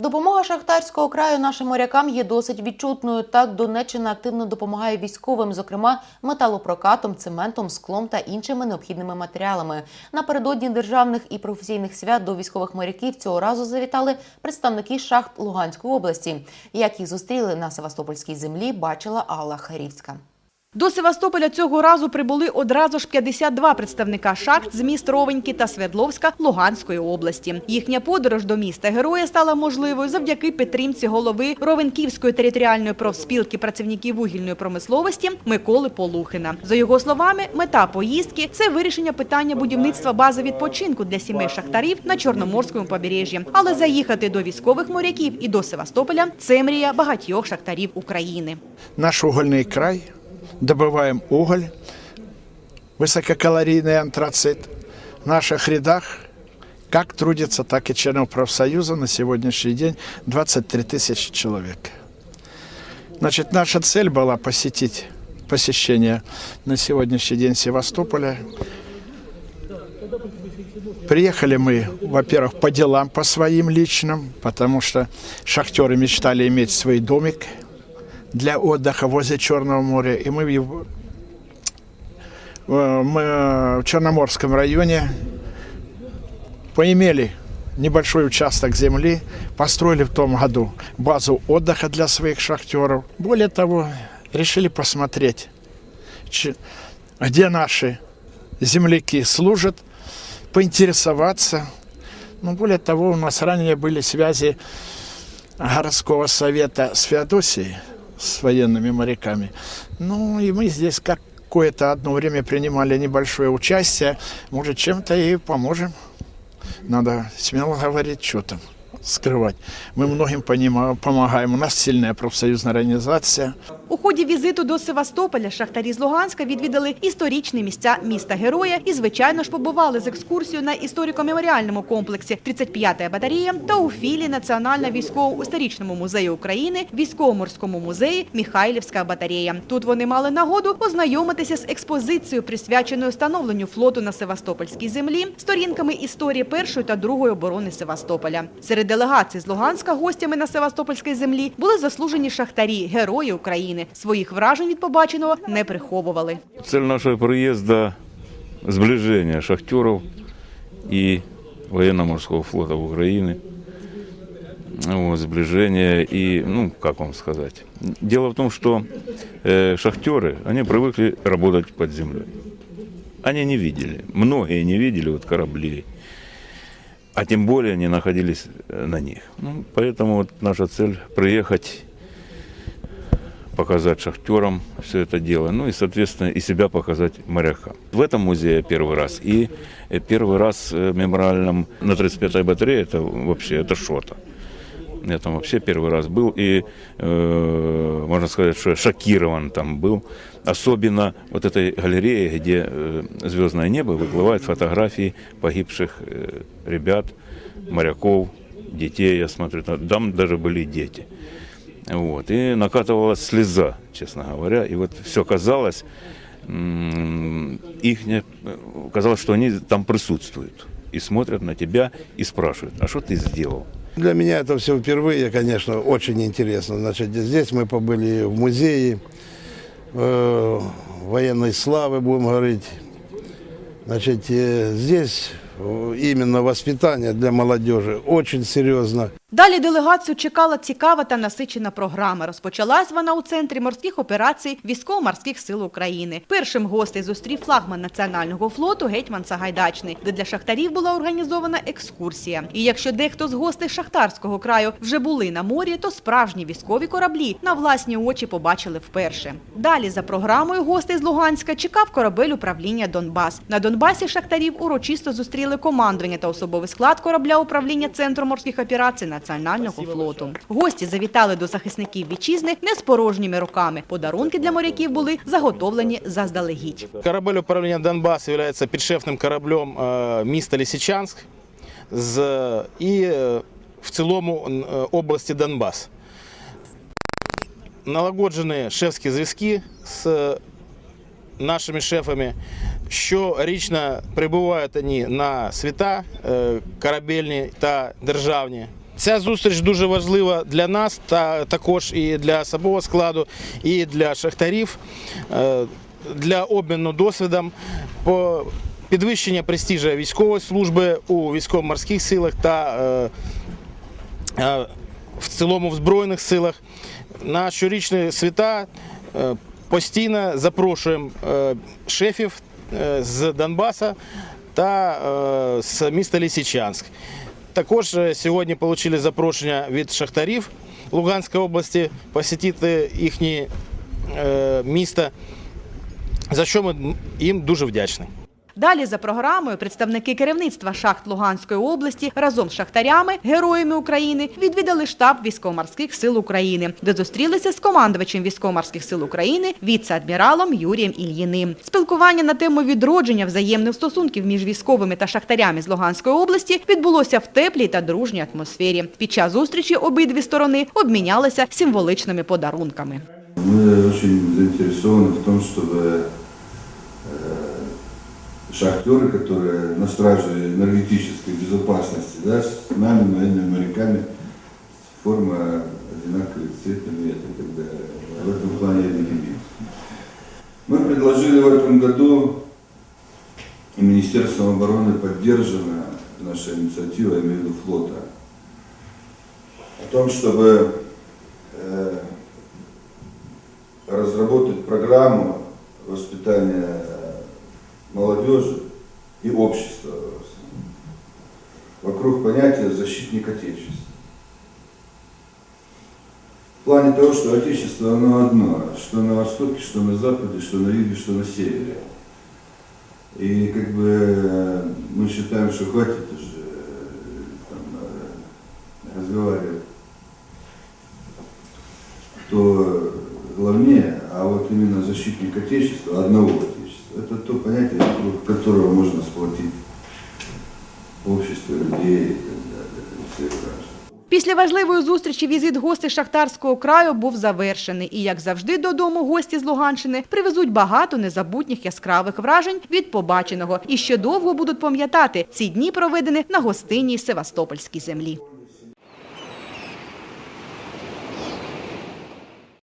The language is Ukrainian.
Допомога шахтарського краю нашим морякам є досить відчутною. Так Донеччина активно допомагає військовим, зокрема металопрокатом, цементом, склом та іншими необхідними матеріалами. Напередодні державних і професійних свят до військових моряків цього разу завітали представники шахт Луганської області. Як їх зустріли на Севастопольській землі, бачила Алла Харівська. До Севастополя цього разу прибули одразу ж 52 представника шахт з міст Ровеньки та Свердловська Луганської області. Їхня подорож до міста героя стала можливою завдяки підтримці голови Ровенківської територіальної профспілки працівників вугільної промисловості Миколи Полухина. За його словами, мета поїздки це вирішення питання будівництва бази відпочинку для сімей шахтарів на Чорноморському побережжі. Але заїхати до військових моряків і до Севастополя це мрія багатьох шахтарів України. наш угольный край, добываем уголь, высококалорийный антрацит. В наших рядах как трудится, так и членов профсоюза на сегодняшний день 23 тысячи человек. Значит, наша цель была посетить посещение на сегодняшний день Севастополя. Приехали мы, во-первых, по делам, по своим личным, потому что шахтеры мечтали иметь свой домик для отдыха возле Черного моря. И мы в, э, мы в Черноморском районе поимели небольшой участок земли, построили в том году базу отдыха для своих шахтеров. Более того, решили посмотреть, где наши земляки служат, поинтересоваться. Ну, более того, у нас ранее были связи городского совета с Феодосией, с военными моряками. Ну, и мы здесь какое-то одно время принимали небольшое участие. Может, чем-то и поможем. Надо смело говорить, что там скрывать. Мы многим помогаем. У нас сильная профсоюзная организация. У ході візиту до Севастополя шахтарі з Луганська відвідали історичні місця міста Героя і, звичайно ж, побували з екскурсією на історико-меморіальному комплексі 35-я батарея та у філії Національного військово-історичному музею України, військово-морському музеї Міхайлівська батарея. Тут вони мали нагоду познайомитися з експозицією, присвяченою становленню флоту на Севастопольській землі, сторінками історії першої та другої оборони Севастополя. Серед делегацій з Луганська гостями на Севастопольській землі були заслужені шахтарі, герої України. Своїх вражень від побаченого не приховували. Цель нашего приезда – сближение шахтеров и военно-морского флота Украины. Вот, сближение и, ну, как вам сказать. Дело в том, что э, шахтеры, они привыкли работать под землей. Они не видели, многие не видели вот кораблей, а тем более не находились э, на них. Ну, поэтому вот наша цель – приехать показать шахтерам все это дело, ну и, соответственно, и себя показать морякам. В этом музее первый раз. И э, первый раз э, в мемориальном на 35-й батарее, это вообще, это что-то. Я там вообще первый раз был, и э, можно сказать, что шокирован там был. Особенно вот этой галереи, где э, звездное небо выплывают фотографии погибших э, ребят, моряков, детей, я смотрю, там даже были дети. Вот. И накатывалась слеза, честно говоря. И вот все казалось, их не- казалось, что они там присутствуют. И смотрят на тебя и спрашивают, а что ты сделал? Для меня это все впервые, конечно, очень интересно. Значит, здесь мы побыли в музее э, военной славы, будем говорить. Значит, э, здесь э, именно воспитание для молодежи очень серьезно. Далі делегацію чекала цікава та насичена програма. Розпочалась вона у центрі морських операцій військово-морських сил України. Першим гостей зустрів флагман національного флоту гетьман Сагайдачний, де для шахтарів була організована екскурсія. І якщо дехто з гостей шахтарського краю вже були на морі, то справжні військові кораблі на власні очі побачили вперше. Далі за програмою гостей з Луганська чекав корабель управління Донбас. На Донбасі шахтарів урочисто зустріли командування та особовий склад корабля управління Центру морських операцій Національного флоту. Гості завітали до захисників вітчизни не з порожніми руками. Подарунки для моряків були заготовлені заздалегідь. Корабель управління Донбас є підшефним кораблем е, міста Лисичанськ з, і е, в цілому е, області Донбас. Налагоджені шефські зв'язки з нашими шефами. Щорічно прибувають вони на свята корабельні та державні. Ця зустріч дуже важлива для нас та також і для особового складу, і для шахтарів, е, для обміну досвідом по підвищення престижу військової служби у військово-морських силах та е, е, в цілому в Збройних силах. На щорічні свята постійно запрошуємо шефів з Донбаса та з міста Лисичанськ. Також е, сьогодні отримали запрошення від шахтарів Луганської області посетити їхнє е, місто, за що ми їм дуже вдячні. Далі за програмою представники керівництва шахт Луганської області разом з шахтарями, героями України, відвідали штаб військово-морських сил України, де зустрілися з командувачем військово-морських сил України віце-адміралом Юрієм Ільїним. Спілкування на тему відродження взаємних стосунків між військовими та шахтарями з Луганської області відбулося в теплій та дружній атмосфері. Під час зустрічі обидві сторони обмінялися символичними подарунками. Мы очень заинтересованы в том, чтобы э, шахтеры, которые на страже энергетической безопасности, да, с нами, военными моряками, форма одинаковый цвет и так далее. В этом плане единый Мы предложили в этом году, и Министерством обороны поддержана наша инициатива, я имею в виду флота, о том, чтобы э, разработать программу воспитания молодежи и общества вокруг понятия защитник Отечества. В плане того, что Отечество оно одно, что на востоке, что на западе, что на юге, что на севере. И как бы э, мы считаем, что хватит уже э, там, э, разговаривать а вот именно защитник Отечества, одного Отечества, это то понятие, вокруг которого можно сплотить общество людей и так далее, всех граждан. Після важливої зустрічі візит гостей Шахтарського краю був завершений. І, як завжди, додому гості з Луганщини привезуть багато незабутніх яскравих вражень від побаченого. І ще довго будуть пам'ятати ці дні, проведені на гостинній Севастопольській землі.